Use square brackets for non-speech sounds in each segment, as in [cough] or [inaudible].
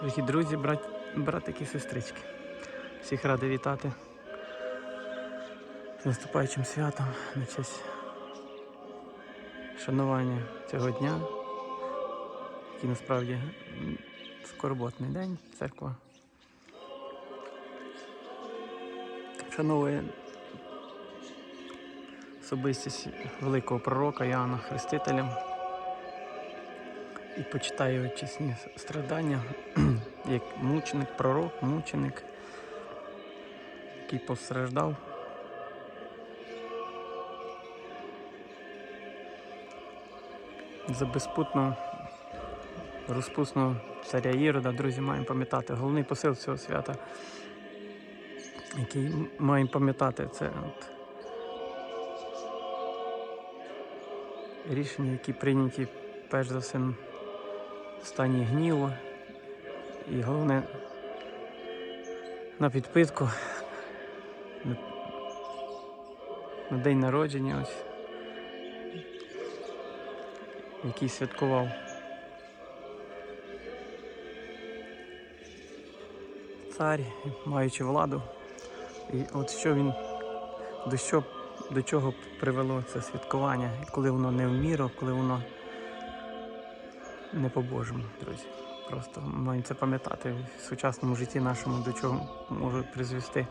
Дорогі друзі, брат, братики сестрички. Всіх радий вітати з наступаючим святом на честь шанування цього дня, який насправді скорботний день. Церква вшановує особистість великого пророка Іоанна Хрестителя і почитає його чесні страдання, [clears throat] як мученик, пророк, мученик, який постраждав. За безпутного розпусного царя Ірода, друзі, маємо пам'ятати. Головний посил цього свята, який маємо пам'ятати, це от рішення, які прийняті перш за все в стані гніву. І головне на підпитку на, день народження, ось, який святкував. Цар, маючи владу. І от що він до що до чого привело це святкування, коли воно не в міру, коли воно не по-божому, друзі. Просто маємо це пам'ятати в сучасному житті нашому, до чого може призвести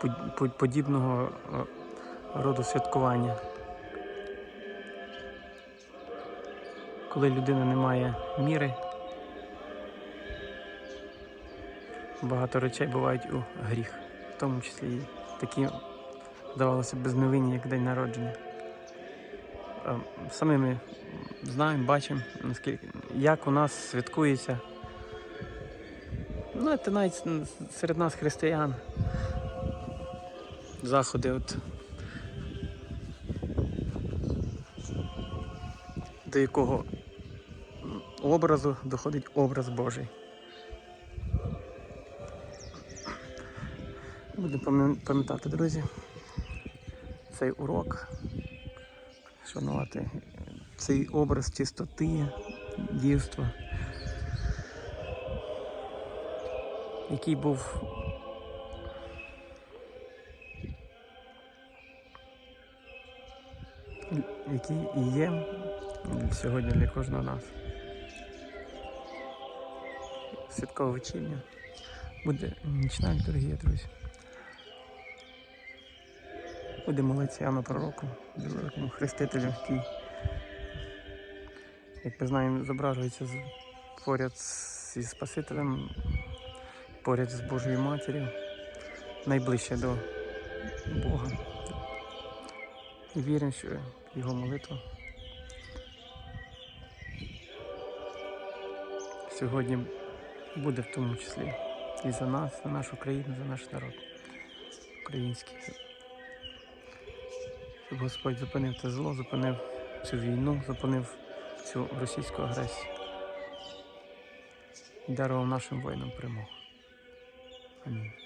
под- под- подібного е, роду святкування. Коли людина не має міри, багато речей бувають у гріх, в тому числі і такі, здавалося, безневинні, як день народження. Е, Самі ми знаємо, бачимо, наскільки, як у нас святкується. Ну, це навіть серед нас християн. Заходи от. До якого образу доходить образ Божий. Будемо пам'ятати, друзі, цей урок, шанувати цей образ чистоти, дівства, який був який є сьогодні для кожного нас. Святкове вечірня. Буде нічна літургія, друзі. Буде молитися Яну Пророку, великому хрестителю, який як ми знаємо, зображується поряд зі Спасителем, поряд з Божою Матір'ю, найближче до Бога. І віримо, що його молитва сьогодні буде в тому числі і за нас, за нашу країну, за наш народ український. Господь зупинив це зло, зупинив цю війну, зупинив цю російську агресію. Дарував нашим воїнам перемогу. Амінь.